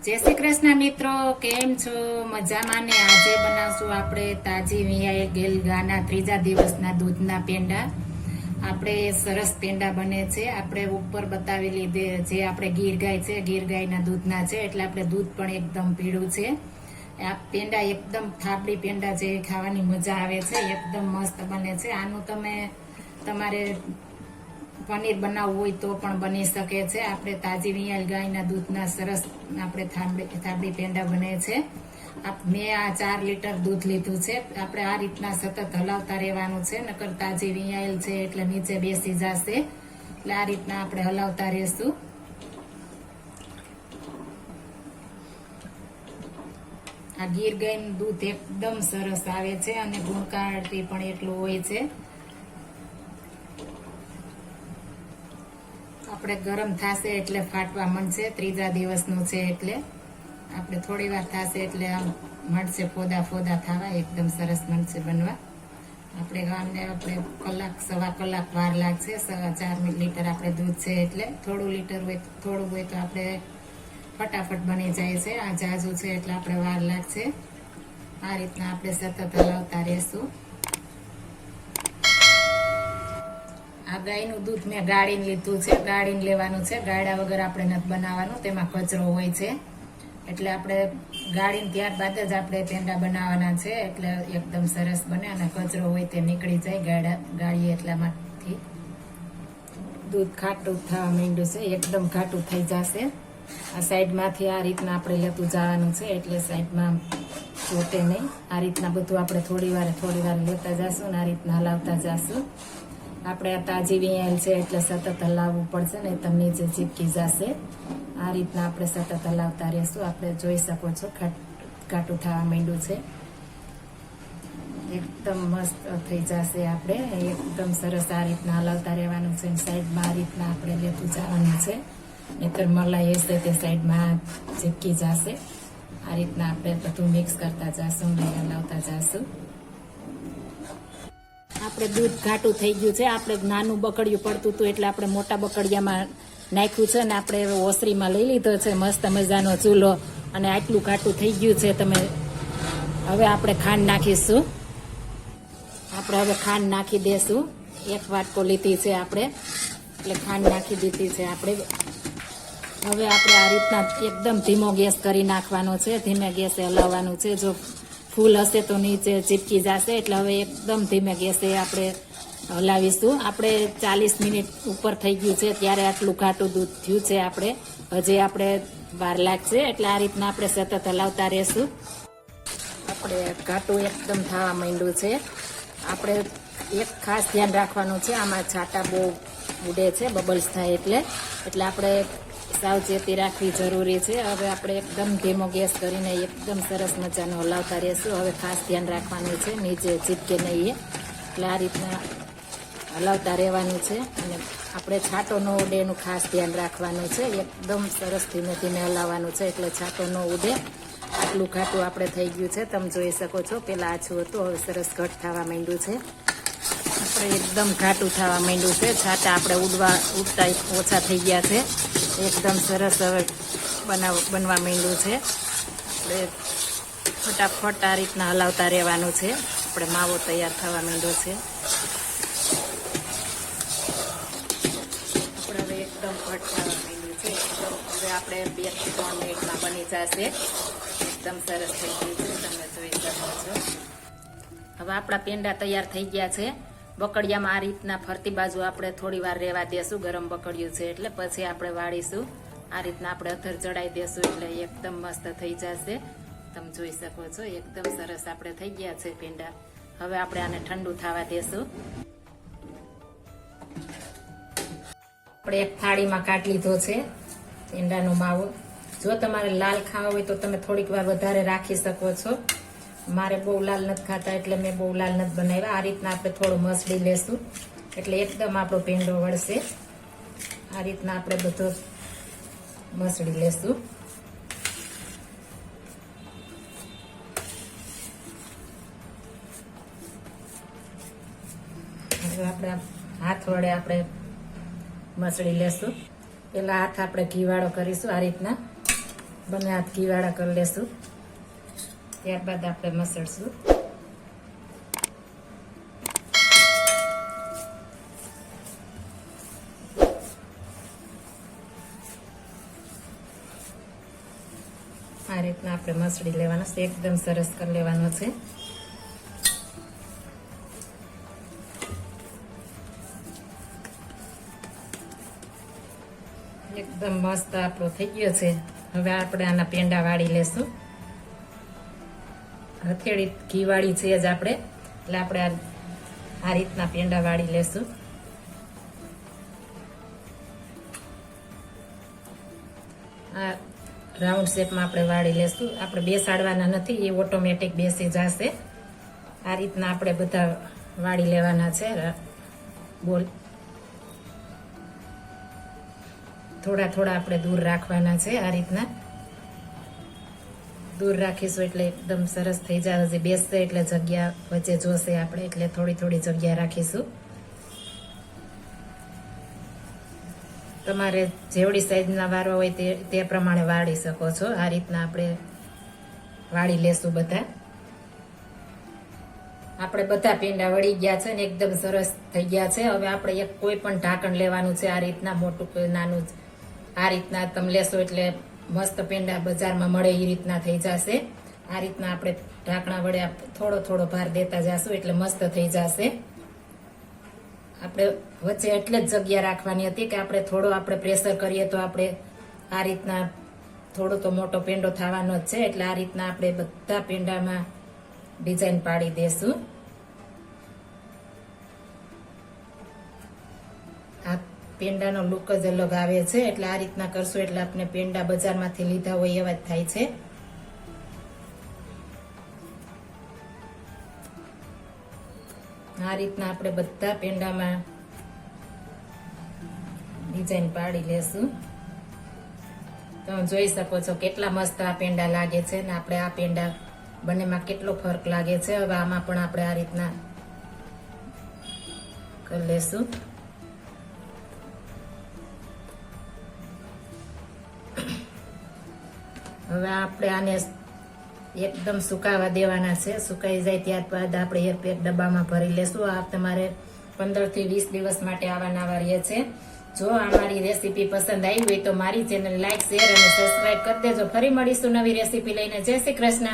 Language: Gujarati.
જય શ્રી કૃષ્ણ મિત્રો, કેમ છો? મજામાં ને આજે બનાવશું આપણે તાજી વિયાએ ગેલ ગાના ત્રીજા દિવસના દૂધના પેંડા. આપણે સરસ પેંડા બને છે. આપણે ઉપર બતાવી લીધે જે આપણે ગીર ગાય છે, ગીર ગાયના દૂધના છે, એટલે આપણે દૂધ પણ એકદમ પીળું છે. આ પેંડા એકદમ થાબડી પેંડા જે ખાવાની મજા આવે છે. એકદમ મસ્ત બને છે. આનું તમે તમારે પનીર બનાવવું હોય તો પણ બની શકે છે. આપણે તાજી વિયાલ ગાયના દૂધના સરસ આપણે થાબડી પેંડા બને છે. મેં આ ચાર લીટર દૂધ લીધું છે. આપણે આ રીતના સતત હલાવતા રહેવાનું છે. નકર તાજી વિયાયેલ છે એટલે નીચે બેસી જશે. એટલે આ રીતના આપણે હલાવતા રહેશું. આ ગીર ગાયનું દૂધ એકદમ સરસ આવે છે અને ગુણકારી પણ એટલું હોય છે. આપણે ગરમ થશે એટલે ફાટવા મળશે ત્રીજા દિવસનું છે એટલે આપણે થોડી વાર થશે એટલે આમ મળશે ફોદા ફોદા થવા, એકદમ સરસ મળશે બનવા. આપણે આમને આપણે કલાક, સવા કલાક વાર લાગશે. સવા ચાર લીટર આપણે દૂધ છે એટલે થોડું લીટર હોય, થોડું હોય તો આપણે ફટાફટ બની જાય છે. આ જાજુ છે એટલે આપણે વાર લાગશે. આ રીતના આપણે સતત હલાવતા રહેશું. આ ગાયનું દૂધ મેં ગાળીને લીધું છે, ગાળીને લેવાનું છે. ગાળા વગર આપણે નથી બનાવવાનું, તેમાં કચરો હોય છે. એટલે આપણે ગાળીને ત્યારબાદ જ આપણે પેંડા બનાવવાના છે, એટલે એકદમ સરસ બને અને કચરો હોય તે નીકળી જાય ગાળા, ગાળીએ એટલામાંથી. દૂધ ખાટું થવા માંડ્યું છે, એકદમ ખાટું થઈ જશે. આ સાઈડમાંથી આ રીતના આપણે લેતું જવાનું છે, એટલે સાઈડમાં ચોટે નહીં. આ રીતના બધું આપણે થોડી વાર થોડી વાર લેતા જશું અને આ રીતના હલાવતા જશું. આપણે આ તાજી વિયાયેલ છે એટલે સતત હલાવવું પડશે ને તમને જે ચીપકી જશે, આ રીતના આપણે સતત હલાવતા રહેશું. આપણે જોઈ શકો છો ખાટ- થવા માંડ્યું છે. એકદમ મસ્ત થઈ જશે આપણે. એકદમ સરસ આ રીતના હલાવતા રહેવાનું છે સાઈડમાં આ રીતના આપણે લેતું જવાનું છે. નહીતર મલાઈ હશે તે સાઈડમાં ચીપકી જશે. આ રીતના આપણે બધું મિક્સ કરતા જશું હલાવતા જશું. આપણે દૂધ ઘાટું થઈ ગયું છે. આપણે નાનું બકડિયું પડતું હતું એટલે આપણે મોટા બકડિયામાં નાખ્યું છે ને આપણે ઓસરીમાં લઈ લીધો છે. મસ્ત મજાનો ચૂલો અને આટલું ઘાટું થઈ ગયું છે. તમે હવે આપણે ખાંડ નાખીશું. આપણે હવે ખાંડ નાખી દેશું. એક વાટકો લીધી છે આપણે. એટલે ખાંડ નાખી દીધી છે આપણે. હવે આપણે આ રીતના એકદમ ધીમો ગેસ કરી નાખવાનો છે. ધીમે ગેસે હલાવવાનું છે. જો ફૂલ હશે તો નીચે ચીપકી જશે એટલે હવે એકદમ ધીમે ગેસે આપણે હલાવીશું. આપણે ચાલીસ મિનિટ ઉપર થઈ ગયું છે ત્યારે આટલું ઘાટું દૂધ થયું છે આપણે. હજી આપણે વાર લાગશે એટલે આ રીતના આપણે સતત હલાવતા રહેશું. આપણે ઘાટું એકદમ થવા માંડ્યું છે. આપણે એક ખાસ ધ્યાન રાખવાનું છે, આમાં છાટા બહુ ઉડે છે, બબલ્સ થાય એટલે. એટલે આપણે સાવચેતી રાખવી જરૂરી છે. હવે આપણે એકદમ ધીમો ગેસ કરીને એકદમ સરસ મજાનો હલાવતા રહેશું. હવે ખાસ ધ્યાન રાખવાનું છે, નીચે ચીપકે નહીં. એટલે આ રીતના હલાવતા રહેવાનું છે અને આપણે છાંટો ન ઉડે એનું ખાસ ધ્યાન રાખવાનું છે. એકદમ સરસ ધીમે ધીમે હલાવવાનું છે એટલે છાંટો ન ઉડે. આટલું ઘાટું આપણે થઈ ગયું છે. તમે જોઈ શકો છો, પેલા આછું હતું, હવે સરસ ઘટ થવા માંડ્યું છે. આપણે એકદમ ઘાટું થવા માંડ્યું છે. છાંટા આપણે ઉડવા, ઉડતા ઓછા થઈ ગયા છે. એકદમ સરસ હવે બનાવ, બનવા માંડ્યું છે. આપણે ફટાફટ આ રીતના હલાવતા રહેવાનું છે. આપણે માવો તૈયાર થવા માંડ્યો છે. આપણે એકદમ ફટ થવા છે. હવે આપણે બે ત્રણ મિનિટમાં બની જશે. એકદમ સરસ થઈ તમે જોઈ શકો હવે આપણા પેંડા તૈયાર થઈ ગયા છે. બકડિયામાં આ રીતના ફરતી બાજુ આપણે થોડી વાર રહેવા દેશું. ગરમ બકડિયું છે એટલે પછી આપણે વાળીશું. આ રીતના આપણે અધર ચડાવી દેશું એટલે એકદમ મસ્ત થઈ જશે. તમે જોઈ શકો છો, એકદમ સરસ આપણે થઈ ગયા છે પેંડા હવે આપણે આને ઠંડુ થવા દેશું. આપણે એક થાળીમાં કાઢ લીધો છે પેંડાનો માવો. જો તમારે લાલ ખાવા હોય તો તમે થોડીક વાર વધારે રાખી શકો છો. મારે બહુ લાલ નથી ખાતા એટલે મેં બહુ લાલ નથી બનાવ્યા. આ રીતના આપણે થોડું મસળી લેશું. એટલે એકદમ આપણો પેંડો વળશે. આ રીતના આપણે બધો મસળી લેશું. આપણે હાથ વડે આપણે મસળી લેશું. પેલા હાથ આપણે ઘીવાળો કરીશું આ રીતના. બંને હાથ ઘીવાળા કરી લેશું. ત્યારબાદ આપણે મસળશું. આ રીતના આપણે મસળી લેવાનું છે. એકદમ સરસ કરી લેવાનો છે. એકદમ મસ્ત આપણો થઈ ગયો છે. હવે આપણે આના પેંડા વાળી લેશું. હથેળી ઘી વાળી છે જ આપણે. એટલે આપણે આ રીતના પેંડા વાળી લેશું. આ રાઉન્ડ શેપમાં આપણે વાળી લેશું. આપણે બેસાડવાના નથી, એ ઓટોમેટિક બેસી જશે. આ રીતના આપણે બધા વાળી લેવાના છે. બોલ. થોડા થોડા આપણે દૂર રાખવાના છે આ રીતના. દૂર રાખીશું એટલે એકદમ સરસ થઈ જાય. હજી બેસશે એટલે જગ્યા વચ્ચે જોશે આપણે, એટલે થોડી થોડી જગ્યા રાખીશું. તમારે જેવડી સાઈઝના વારવા હોય તે તે પ્રમાણે વાળી શકો છો. આ રીતના આપણે વાળી લેશું બધા. આપણે બધા પેંડા વળી ગયા છે ને એકદમ સરસ થઈ ગયા છે. હવે આપણે એક કોઈ પણ ઢાંકણ લેવાનું છે. આ રીતના મોટું નાનું આ રીતના તમે લેશો એટલે મસ્ત પેંડા બજારમાં મળે એ રીતના થઈ જશે. આ રીતના આપણે ઢાંકણા વડે થોડો થોડો ભાર દેતા જશું એટલે મસ્ત થઈ જશે. આપણે વચ્ચે એટલે જ જગ્યા રાખવાની હતી કે આપણે થોડો આપણે પ્રેશર કરીએ તો આપણે આ રીતના થોડો તો મોટો પેંડો થવાનો જ છે એટલે આ રીતના આપણે બધા પેંડામાં ડિઝાઇન પાડી દેશું. પેંડાનો લુક જ અલગ આવે છે. એટલે આ રીતના કરશું. એટલે આપણે પેંડા બજારમાંથી લીધા હોય એવા જ થાય છે. આ રીતના આપણે બધા પેંડામાં ડિઝાઇન પાડી લેશું. તમે જોઈ શકો છો કેટલા મસ્ત આ પેંડા લાગે છે ને આપણે આ પેંડા બંનેમાં કેટલો ફરક લાગે છે. હવે આમાં પણ આપણે આ રીતના કરી લેશું. હવે આપણે આને એકદમ સુકાવા દેવાના છે. સુકાઈ જાય ત્યારબાદ આપણે એક એક ડબ્બામાં ભરી લેશું. આ તમારે પંદરથી વીસ દિવસ માટે આવા નવા રહે છે. જો આ મારી રેસીપી પસંદ આવી હોય તો મારી ચેનલ લાઈક, શેર અને સબસ્ક્રાઈબ કરી દેજો. ફરી મળીશું નવી રેસીપી લઈને. જય શ્રી કૃષ્ણ.